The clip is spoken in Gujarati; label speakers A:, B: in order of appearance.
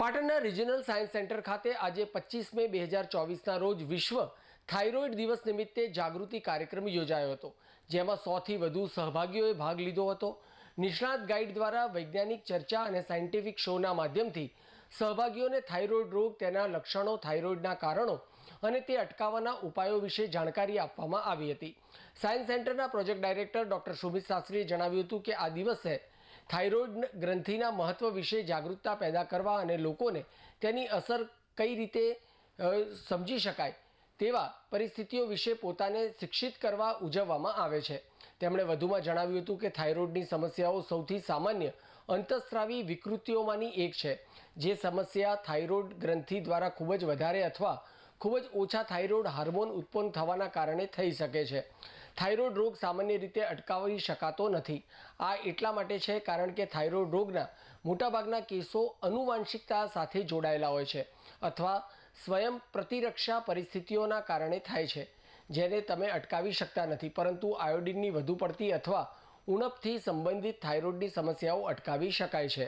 A: પાટણના રિજનલ સાયન્સ સેન્ટર ખાતે આજે પચીસ મે બે હજાર ચોવીસના રોજ વિશ્વ થાઇરોઇડ દિવસ નિમિત્તે જાગૃતિ કાર્યક્રમ યોજાયો હતો, જેમાં સોથી વધુ સહભાગીઓએ ભાગ લીધો હતો. નિષ્ણાત ગાઈડ દ્વારા વૈજ્ઞાનિક ચર્ચા અને સાયન્ટિફિક શોના માધ્યમથી સહભાગીઓને થાઇરોઇડ રોગ, તેના લક્ષણો થાઇરોઇડના કારણો અને તે અટકાવવાના ઉપાયો વિશે જાણકારી આપવામાં આવી હતી. સાયન્સ સેન્ટરના પ્રોજેક્ટ ડાયરેક્ટર ડૉક્ટર સુમિત શાસ્ત્રીએ જણાવ્યું હતું કે આ દિવસે થાઇરોઇડ ગ્રંથિના મહત્વ વિશે જાગૃતતા પેદા કરવા અને લોકોને તેની અસર કઈ રીતે સમજી શકાય તેવા પરિસ્થિતિઓ વિશે પોતાને શિક્ષિત કરવા ઉજવવામાં આવે છે. તેમણે વધુમાં જણાવ્યું હતું કે થાઇરોઇડની સમસ્યાઓ સૌથી સામાન્ય અંતઃસ્ત્રાવી વિકૃતિઓમાંની એક છે. જે સમસ્યા થાઇરોઇડ ગ્રંથિ દ્વારા ખૂબ જ વધારે અથવા ખૂબ જ ઓછા થાઇરોઇડ હાર્મોન ઉત્પન્ન થવાના કારણે થઈ શકે છે. થાઇરોઇડ રોગ સામાન્ય રીતે અટકાવી શકાતો નથી. આ એટલા માટે છે કારણ કે થાઇરોઇડ રોગના મોટાભાગના કેસો અનુવાંશિકતા સાથે જોડાયેલા હોય છે અથવા સ્વયં પ્રતિરક્ષા પરિસ્થિતિઓના કારણે થાય છે, જેને તમે અટકાવી શકતા નથી. પરંતુ આયોડિનની વધુ પડતી અથવા ઉણપથી સંબંધિત થાઇરોઇડની સમસ્યાઓ અટકાવી શકાય છે.